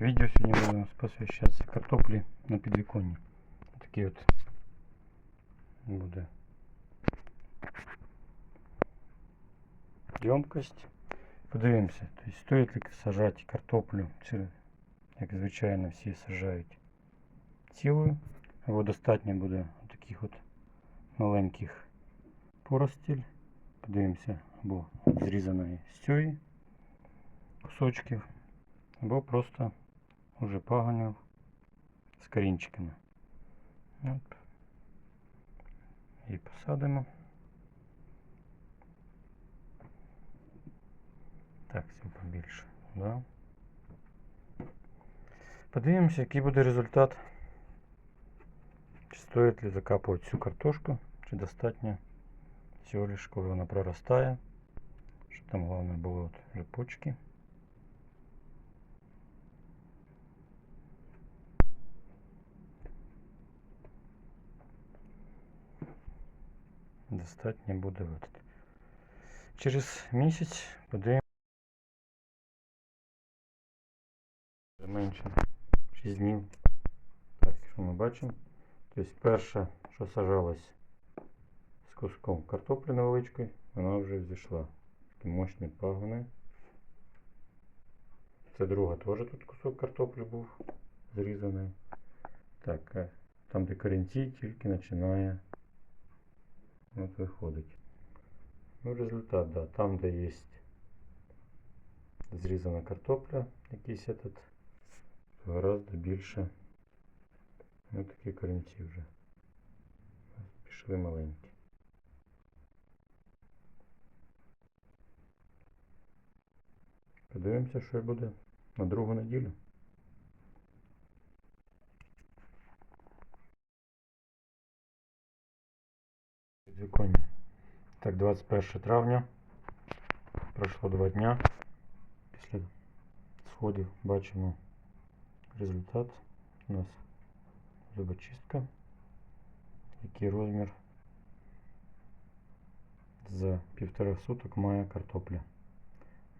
Відео сьогодні буде у нас посвящатися картоплі на підвіконні. Такий от буде ємкость. Подивимося, тобто стоїть ли сажати картоплю, чи, як звичайно всі сажають цілою, або достатньо буде таких от маленьких поростіль. Подивимося, або зрізаної з цієї або просто уже пагонів з корінчиками. От. І посадимо. Так, все побільше. Да. Подивимося, який буде результат. Чи стоїть ли закапувати всю картошку, чи достатньо всього лиш, коли вона проростає. Щоб там головне було от вже почки. Достатньо буде от. Через місяць подивимося. Менше 6 днів. Так, що ми бачимо? Тобто перше, що сажалось з куском картоплі невеличкої, вона вже взійшла. Такі мощні пагони. Це друга теж тут кусок картоплі був зрізаний. Так, там де корінці тільки починає от виходить. Ну, результат, да, там де є зрізана картопля, якийсь этот, гораздо більше ось такі корінці вже. Пішли маленькі. Подивимося, що буде на другу неділю. Підвіконня. Так, 21 травня. Пройшло два дня. Після сходів бачимо результат. У нас зубочистка. Який розмір за півтора суток має картопля.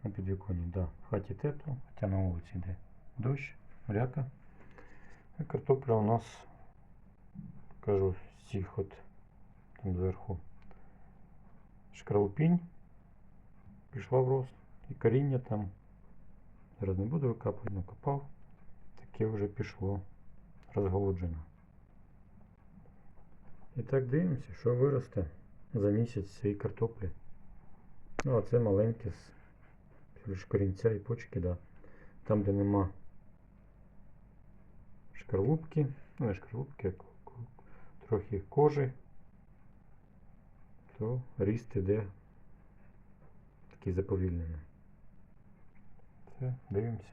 На підвіконні, да. В хаті тепло, хоча на вулиці йде дощ, мряка. А картопля у нас, кажу, цих от зверху шкарлупінь пішла в рост. І коріння там. Зараз не буду викапувати, але копав. Таке вже пішло розголоджено. І так дивимося, що виросте за місяць цієї картоплі. Ну, а це маленьке з корінця і почки, да. Там, де нема шкарлупки, ну не шкарлупки, а трохи кожи, то ріст іде такий заповільнений. Все, дивимося.